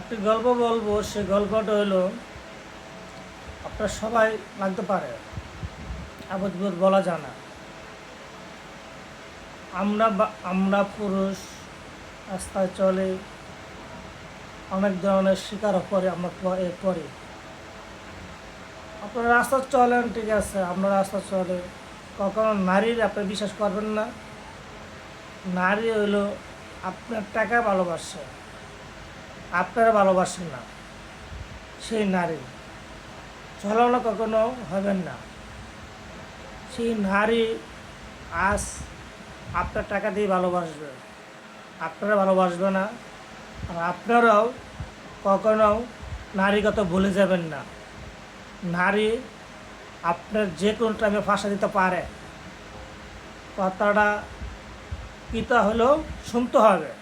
একটি গল্প বলব, সে গল্পটা হলো আপনার সবাই লাগতে পারে আবদ বিপদ বলা যায় না। আমরা আমরা পুরুষ, রাস্তায় চলে, অনেক ধরনের শিকার পরে আমরা প- এ পড়ি। আপনারা রাস্তা চলেন, ঠিক আছে, আমরা রাস্তা চলে। কখনো নারীর আপনি বিশ্বাস করবেন না। নারী হইল আপনার টাকা ভালোবাসে। আপনারা ভালোবাসেন না। সেই নারী। চলনা কখনো হবেন না। সেই নারী আজ আপনার টাকা দিয়ে ভালোবাসবে। আপনারা ভালোবাসবে না। আর আপনারাও কখনো নারী কথা ভুলে যাবেন না। নারী আপনার যে কোনো টাইমে ফাঁসা দিতে পারে। কথাটা পিতা হলেও শুনতে হবে।